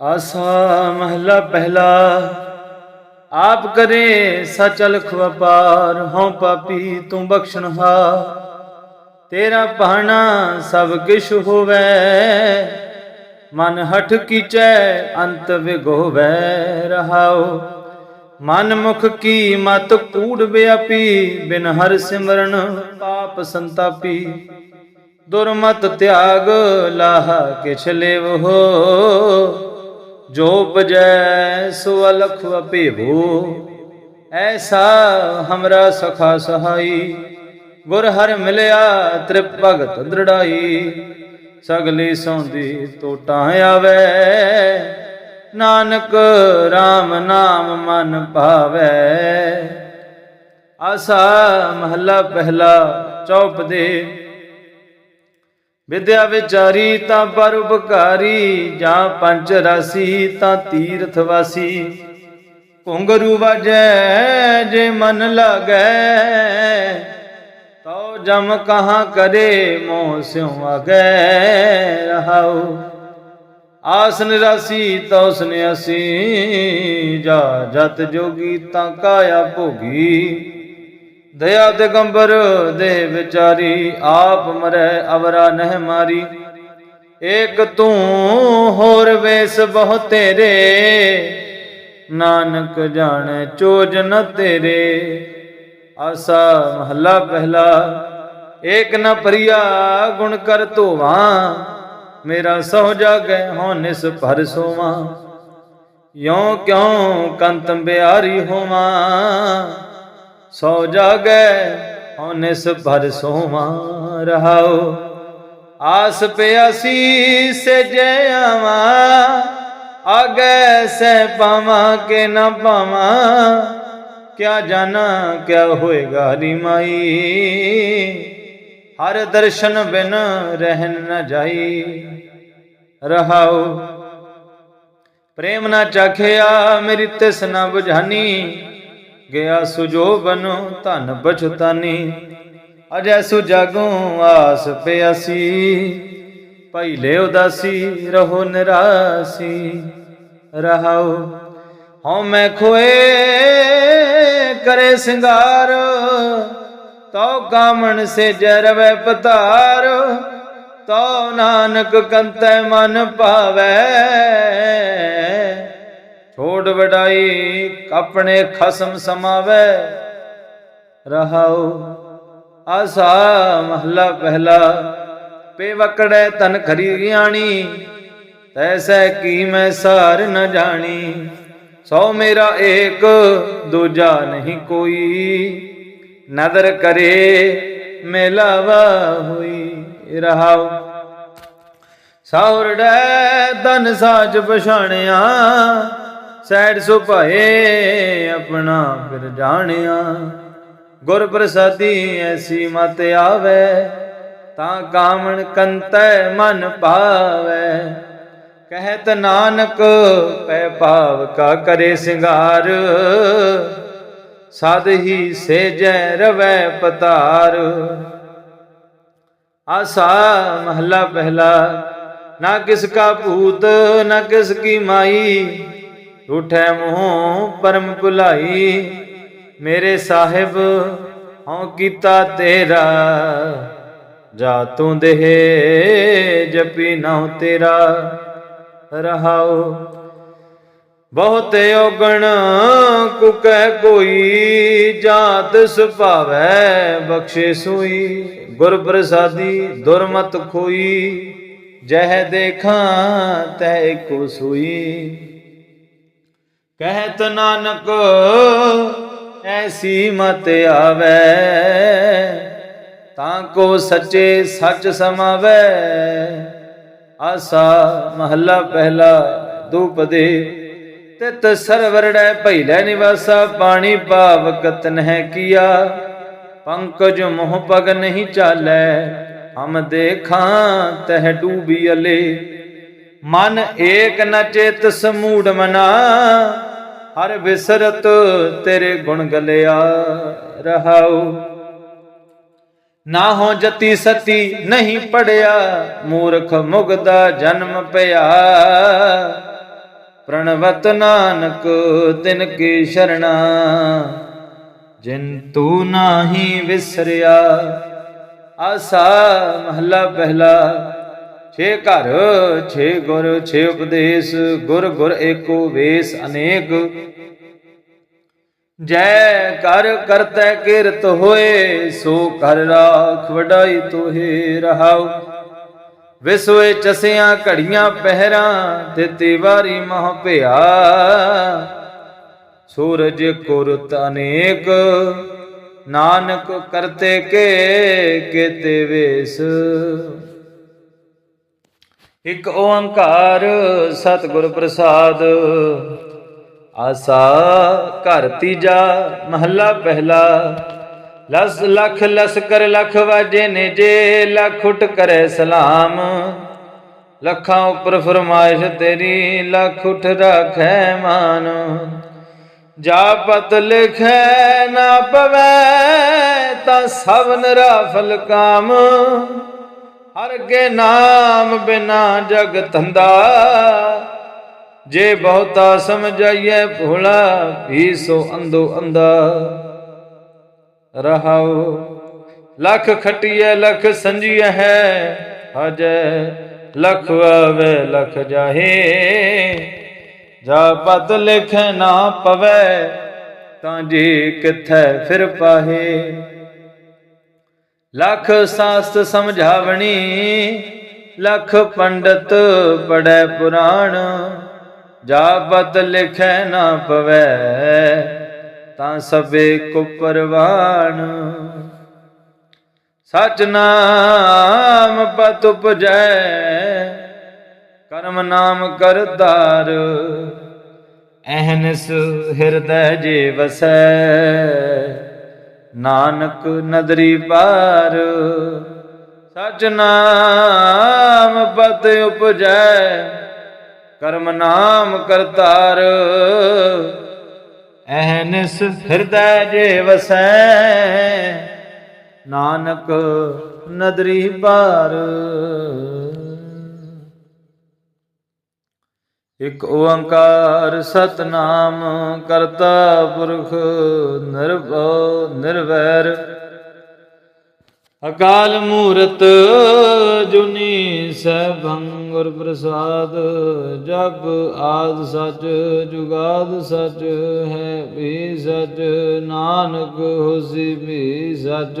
ਆਸਾ ਮਹਲਾ ਪਹਿਲਾ, ਆਪ ਕਰੇ ਸਚਲ ਖਵਪਾਰ ਹਉ ਪਾਪੀ ਤੂੰ ਬਖਸ਼ਣਹਾ ਤੇਰਾ ਪਾਣਾ ਸਭ ਕਿਛ ਹੋਵੇ, ਮਨ ਹਠ ਕੀਚੈ ਅੰਤ ਵਿਗੋਵੈ ਰਹਾਉ। ਮਨ ਮੁਖ ਕੀ ਮਤ ਕੂੜ ਵਿਆਪੀ, ਬਿਨ ਹਰ ਸਿਮਰਨ ਪਾਪ ਸੰਤਾਪੀ। ਦੁਰਮਤ ਤਿਆਗ ਲਾਹ ਕਿਛ ਲੇਵ ਹੋ ਜੋ ਪਜੈ ਸੋ ਅਲਖ ਅਪੇਵੋ ਐਸਾ ਹਮਰਾ ਸਖਾ ਸਹਾਈ। ਗੁਰ ਹਰ ਮਿਲਿਆ ਤ੍ਰਿਪ ਭਗਤ ਦ੍ਰਿੜਾਈ, ਸਗਲੀ ਸੌਂਦੀ ਟੋਟਾਂ ਆਵੇ। ਨਾਨਕ RAM ਨਾਮ ਮਨ ਭਾਵੈ। ਆਸਾ ਮਹੱਲਾ ਪਹਿਲਾ ਚੌਪ ਦੇ ਵਿਦਿਆ ਵਿਚਾਰੀ ਤਾਂ ਪਰ ਉਪਕਾਰੀ ਜਾਂ ਪੰਚ ਰਾਸੀ ਤਾਂ ਤੀਰਥ ਵਾਸੀ। ਘੁੰਗਰੂ ਵਜੈ ਜੇ ਮਨ ਲਗੈ, ਤਉ ਜਮ ਕਹਾਂ ਕਰੇ ਮੋਹ ਸਿਉ ਆਗੈ, ਰਹਾਉ। ਆਸਨ ਰਾਸੀ ਤਉ ਸਨਿਆਸੀ, ਜਾ ਜਤ ਜੋਗੀ ਤਾਂ ਕਾਇਆ ਭੋਗੀ। ਦਇਆ ਦਿਗੰਬਰ ਦੇ ਵਿਚਾਰੀ, ਆਪ ਮਰੈ ਅਵਰਾ ਨਹਿ ਮਾਰੀ। ਏਕ ਤੂੰ ਹੋਰ ਵੇਸ ਬਹੁ ਤੇਰੇ, ਨਾਨਕ ਜਾਣੈ ਚੋਜ ਨ ਤੇਰੇ। ਆਸਾ ਮਹੱਲਾ ਪਹਿਲਾ, ਏਕ ਨ ਪਰਿਆ ਗੁਣ ਕਰ ਧੋਵਾਂ, ਮੇਰਾ ਸਹੁ ਜਾਗੈ ਹਉ ਨਿਸ ਭਰ ਸੋਵਾਂ। ਯੋ ਕਿਉ ਕੰਤ ਬਿਆਰੀ ਹੋਵਾਂ ਸੋ ਜਾਗੈ, ਹਉ ਨਿਸ ਭਰ ਸੋਵਾਂ ਰਹਾਓ ਆਸ ਪਿਆਸੀ ਸੇ ਜੈ ਆਵਾਂ, ਆਗੈ ਸੈ ਪਾਵਾਂ ਕੇ ਨਾ ਪਾਵਾਂ। ਕਿਆ ਜਾਣਾ, ਕਿਆ ਹੋਏਗਾ ਰੀ ਮਾਈ। ਹਰ ਦਰਸ਼ਨ ਬਿਨ ਰਹਿਣ ਨਾ ਜਾਈ। ਰਹਾਓ ਪ੍ਰੇਮ ਨਾ ਚਾਖਿਆ, ਮੇਰੀ ਤਿਸ ਨਾ ਬੁਝਾਨੀ। ਗਿਆ ਸੁਜੋਬਨ, ਧਨ ਬਚਤਾਨੀ ਅਜੈ ਸੁਜਾਗੂ ਆਸ ਪਿਆਸੀ। ਪਹਿਲੇ ਉਦਾਸੀ, ਰਹੋ ਨਿਰਾਸੀ। ਰਹਾਉ ਹਉ ਮੈਂ ਖੋਏ, ਕਰੇ ਸਿੰਗਾਰ। ਤਉ ਕਾਮਣ ਸੇ ਜਰਵੇ ਪਤਾਰ। ਤਉ ਨਾਨਕ ਕੰਤੈ ਮਨ ਪਾਵੈ ਛੋੜ ਵਡਾਈ ਆਪਣੇ ਖਸਮ ਸਮਾਵੈ। ਰਹਾਉ ਆਸਾ ਮਹਲਾ ਪਹਿਲਾ, ਪੇ ਵਕੜੈ ਤਨ ਖਰੀ ਗਿਆਣੀ, ਤੈਸੈ ਕੀ ਮੈਂ ਸਾਰ ਨ ਜਾਣੀ। ਸੋ ਮੇਰਾ ਏਕ, ਦੂਜਾ ਨਹੀਂ ਕੋਈ। ਨਦਰ ਕਰੇ, ਮੇਲਾਵਾ ਹੋਈ ਰਹਾਉ। ਸਾਉਰੜੈ ਧਨ ਸਾਜ ਪਛਾਣਿਆ ਸੈੜ ਸੁਭਾਏ ਆਪਣਾ ਫਿਰ ਜਾਣਿਆ। ਗੁਰ ਪ੍ਰਸਾਦੀ ਐਸੀ ਮਤ ਆਵੇ, ਤਾਂ ਕਾਮਣ ਕੰਤੈ ਮਨ ਭਾਵੈ। ਕਹਿਤ ਨਾਨਕ, ਪੈ ਭਾਵ ਕਾ ਕਰੇ ਸਿੰਗਾਰ। ਸਦ ਹੀ ਸੇਜੈ ਰਵੈ ਪਤਾਰ। ਆਸਾ ਮਹਲਾ ਪਹਿਲਾ, ਨਾ ਕਿਸ ਕਾ ਭੂਤ, ਨਾ ਕਿਸ ਕੀ ਮਾਈ। ਉਠੈ ਮੂੰਹ ਪਰਮ ਭੁਲਾਈ, ਮੇਰੇ ਸਾਹਿਬ, ਹਉ ਕੀਤਾ ਤੇਰਾ। ਜਾ ਤੂੰ ਦੇਹ ਜਪੀ ਨਾਉ ਤੇਰਾ, ਰਹਾਉ। ਬਹੁਤ ਔਗਣ ਕੁਕੈ ਕੋਈ, ਜਾਤ ਸੁਭਾਵੈ ਬਖਸ਼ੇ ਸੋਈ। ਗੁਰ ਪ੍ਰਸਾਦੀ ਦੁਰਮਤ ਖੋਈ, ਜਹ ਦੇਖਾਂ ਤੈ ਕੋ ਸੋਈ। ਕਹਿਤ ਨਾਨਕ, ਐਸੀ ਮਤ ਆਵੈ। ਤਾਂ ਕੋ ਸੱਚੇ ਸੱਚ ਸਮਾਵੈ। ਆਸਾ ਮਹੱਲਾ ਪਹਿਲਾ ਦੂਪਦੇ ਤਿਤ ਸਰਵਰੜੈ ਭੈਲੇ ਨਿਵਾਸਾ ਪਾਣੀ ਪਾਵਕ ਨਹਿ ਕੀਆ। ਪੰਕਜ ਮੋਹ ਪਗ ਨਹੀਂ ਚਾਲੈ, ਹਮ ਦੇਖਾਂ ਤਹਿ ਡੂਬੀ ਅਲੇ। ਮਨ ਏਕ ਨ ਚੇਤ ਸਮੂੜ ਮਨਾ, ਹਰ ਵਿਸਰਤ ਤੇਰੇ ਗੁਣ ਗਲਿਆ ਰਹਾਉ। ਨਾ ਹੋ ਜਤੀ ਸਤੀ ਨਹੀਂ ਪੜਿਆ, ਮੂਰਖ ਮੁਗਦਾ ਜਨਮ ਪਿਆ। ਪ੍ਰਣਵਤ ਨਾਨਕ ਤਿਨ ਕੀ ਸ਼ਰਣਾ, ਜਿਨ ਤੂ ਨਾਹੀ ਵਿਸਰਿਆ। ਆਸਾ ਮਹਲਾ ਪਹਿਲਾ ਛੇ ਘਰ, ਛੇ ਗੁਰ, ਛੇ ਉਪਦੇਸ਼, ਗੁਰ ਗੁਰ ਏਕੋ ਵੇਸ ਅਨੇਕ। ਜੈ ਕਰ ਕਰਤੈ ਕਿਰਤ ਹੋਏ, ਸੋ ਕਰ ਰਾਖ ਵਡਾਈ ਤੋਹੇ ਰਹਾਉ। ਵਿਸਵੇ ਚਸਿਆਂ ਘੜੀਆਂ ਪਹਿਰਾਂ ਤੇ ਤਿਵਾਰੀ ਮਹ ਭਿਆ। ਸੂਰਜ ਕੁਰਤ ਅਨੇਕ, ਨਾਨਕ ਕਰਤੇ ਕੇ, ਕੇਤੇ ਵੇਸ ਇਕ ਓੰਕਾਰ ਸਤਿਗੁਰ ਪ੍ਰਸਾਦ। ਆਸਾ ਘਰ ਤੀਜਾ, ਮਹੱਲਾ ਪਹਿਲਾ। ਲਸ ਲਖ ਲਸਕਰ ਲਖ ਵਾਜੇ ਨੇ ਜੇ, ਲਖ ਉਟ ਕਰੇ ਸਲਾਮ। ਲੱਖਾਂ ਉੱਪਰ ਫਰਮਾਇਸ਼ ਤੇਰੀ, ਲਖ ਉਠ ਰਾਖੈ ਮਾਨ। ਜਾ ਪਤ ਲਿਖੈ ਨਾ ਪਵੈ, ਤਾਂ ਸਭ ਨਰਾਫਲ ਕਾਮ। ਹਰ ਕੇ ਨਾਮ ਬਿਨਾ ਜਗ ਧੰਦਾ। ਜੇ ਬਹੁਤਾ ਸਮਝਾਈਐ ਭੋਲਾ, ਵੀ ਸੋ ਅੰਧੋ ਅੰਦਾ ਰਹਾਉ, ਲਖ ਖਟੀਐ, ਲਖ ਸੰਜੀਐ ਹੈ, ਹਜੈ, ਲਖ ਆਵੇ, ਲਖ ਜਾਹੇ। ਜਾ ਪਤ ਲਿਖੈ ਨਾ ਪਵੈ, ਤਾਂ ਜੀ ਕਿਥੈ ਫਿਰ ਪਾਹੇ। ਲਖ ਸਾਸਤ ਸਮਝਾਵਣੀ, ਲਖ ਪੰਡਤ ਪੜੈ ਪੁਰਾਣ, ਜਾਪਤ ਲਿਖੈ ਨਾ ਪਵੈ, ਤਾਂ ਸਭੇ ਕੋ ਸਚ ਨਾਮ ਪਤ ਉਪਜੈ, ਕਰਮ ਨਾਮ ਕਰਤਾਰ ਅਹਨਸ ਹਿਰਦੈ ਜੇ ਵਸੈ। ਨਾਨਕ ਨਦਰੀ ਪਾਰ, ਸਚ ਨਾਮ ਪਤ ਉਪਜੈ, ਕਰਮ ਨਾਮ ਕਰਤਾਰ। ਅਹਨਿਸ ਹਿਰਦੈ ਜੇ ਵਸੈ, ਨਾਨਕ ਨਦਰੀ ਪਾਰ। ਇਕ ਓੰਕਾਰ ਸਤਨਾਮ ਕਰਤਾ ਪੁਰਖ ਨਿਰਭਉ ਨਿਰਵੈਰ। ਅਕਾਲ ਮੂਰਤ ਜੁਨੀ ਸੈਭੰ ਗੁਰ ਪ੍ਰਸਾਦ ਜਪ ਆਦ ਸਚ ਜੁਗਾਦ ਸਚ ਹੈ ਵੀ ਸਚ, ਨਾਨਕ ਹੋਸੀ ਵੀ ਸਚ।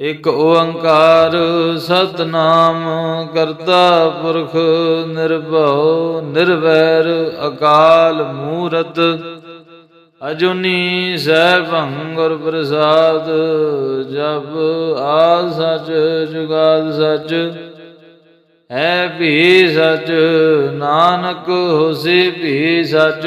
ਇਕ ਓੰਕਾਰ ਸਤਨਾਮ ਕਰਤਾ ਪੁਰਖ ਨਿਰਭਉ ਨਿਰਵੈਰ ਅਕਾਲ ਮੂਰਤ। ਅਜੁਨੀ ਸੈਭੰ ਗੁਰ ਪ੍ਰਸਾਦ, ਜਪ ਆਦ ਸਚ, ਜੁਗਾਦ ਸਚ। ਹੈ ਭੀ ਸਚ, ਨਾਨਕ ਹੋਸੀ ਭੀ ਸਚ।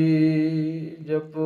ಜಪೋ